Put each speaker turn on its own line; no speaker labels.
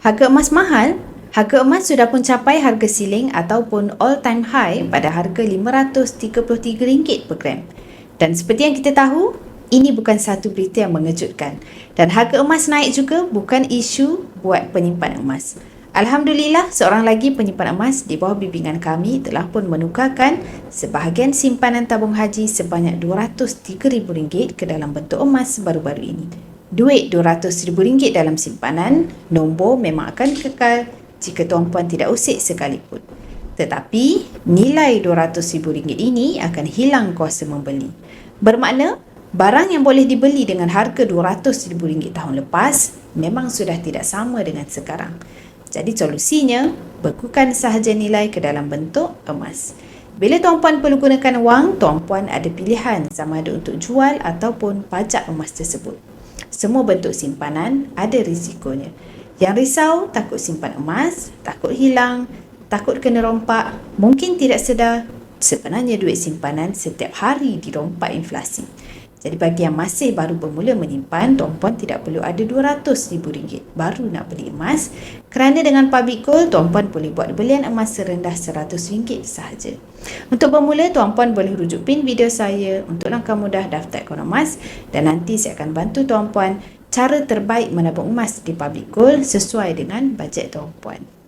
Harga emas mahal? Harga emas sudah pun capai harga siling ataupun all time high pada harga RM533 per gram. Dan seperti yang kita tahu, ini bukan satu berita yang mengejutkan. Dan harga emas naik juga bukan isu buat penyimpan emas. Alhamdulillah, seorang lagi penyimpan emas di bawah bimbingan kami telah pun menukarkan sebahagian simpanan tabung haji sebanyak RM203,000 ke dalam bentuk emas baru-baru ini duit RM200,000 dalam simpanan, nombor memang akan kekal jika tuan-puan tidak usik sekalipun. Tetapi, nilai RM200,000 ini akan hilang kuasa membeli. Bermakna, barang yang boleh dibeli dengan harga RM200,000 tahun lepas memang sudah tidak sama dengan sekarang. Jadi solusinya, bekukan sahaja nilai ke dalam bentuk emas. Bila tuan-puan perlu gunakan wang, tuan-puan ada pilihan sama ada untuk jual ataupun pajak emas tersebut semua bentuk simpanan ada risikonya. Yang risau takut simpan emas, takut hilang, takut kena rompak, mungkin tidak sedar sebenarnya duit simpanan setiap hari dirompak inflasi. Jadi bagi yang masih baru bermula menyimpan, tuan-puan tidak perlu ada RM200,000 baru nak beli emas kerana dengan public gold, tuan-puan boleh buat belian emas serendah RM100 sahaja. Untuk bermula, tuan-puan boleh rujuk pin video saya untuk langkah mudah daftar akaun emas dan nanti saya akan bantu tuan-puan cara terbaik menabung emas di public gold sesuai dengan bajet tuan-puan.